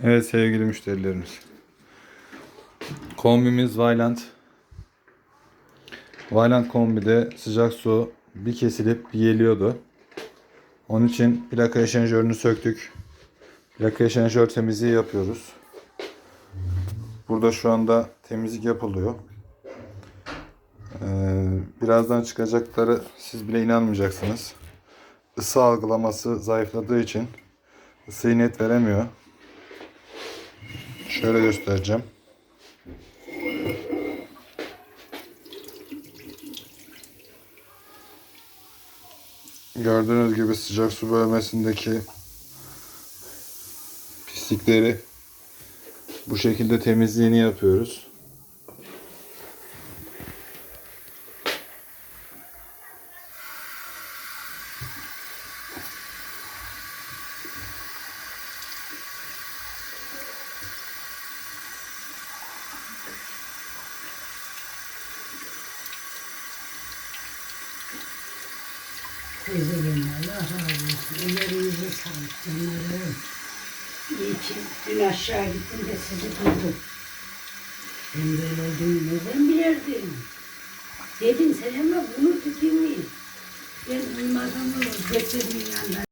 Evet sevgili müşterilerimiz. Kombimiz Vylant. Vylant kombide sıcak su bir kesilip bir geliyordu. Onun için plaka eşanjörünü söktük. Plaka eşanjör temizliği yapıyoruz. Burada şu anda temizlik yapılıyor. Ee, birazdan çıkacakları siz bile inanmayacaksınız. Isı algılaması zayıfladığı için ısıyı net veremiyor. Şöyle göstereceğim. Gördüğünüz gibi sıcak su bölmesindeki pislikleri bu şekilde temizliğini yapıyoruz. Teyzelerim Allah razı olsun. Ellerinize sağlık canlarım. İyi ki dün aşağı gittim de sizi buldum. Ben böyle olduğunu nereden bilirdim? Dedin sen ama bunu tutayım mı? Ben duymadım mı? Bekledim yandan.